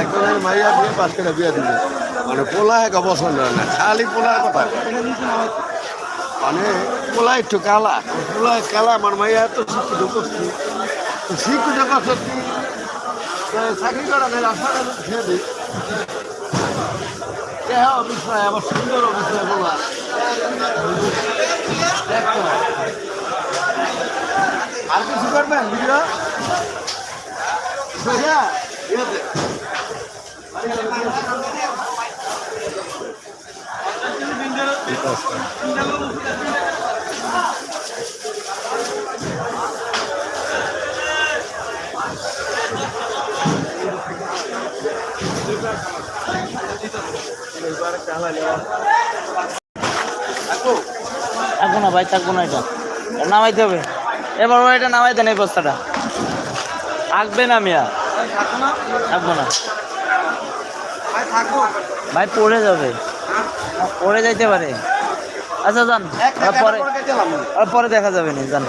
একজনের মাইয়া দিয়ে পাঁচ টাকা বিয়ে দিবে মানে পোলা এক পছন্দ হয় না খালি পোলার কথা মানে পোলা একটু কালা পোলা কালা আমার মাইয়া তো শিক্ষিত করছি শিক্ষিত করছি চাকরি করা নেই রাস্তাটা খেয়ে দিই হ্যাঁ অবশ্যই আবার সুন্দর অবশ্যই বলা। আর কিছু করবেন ভিডিও? থাকব না ভাই থাকব না এটা। নামাইতে হবে। এবার ভাই এটা নামাই দেন এই বস্তাটা। থাকবে না মিয়া। থাকব না। ভাই পড়ে যাবে। পড়ে যাইতে পারে। আচ্ছা যান। পরে আর পরে দেখা যাবে না যান।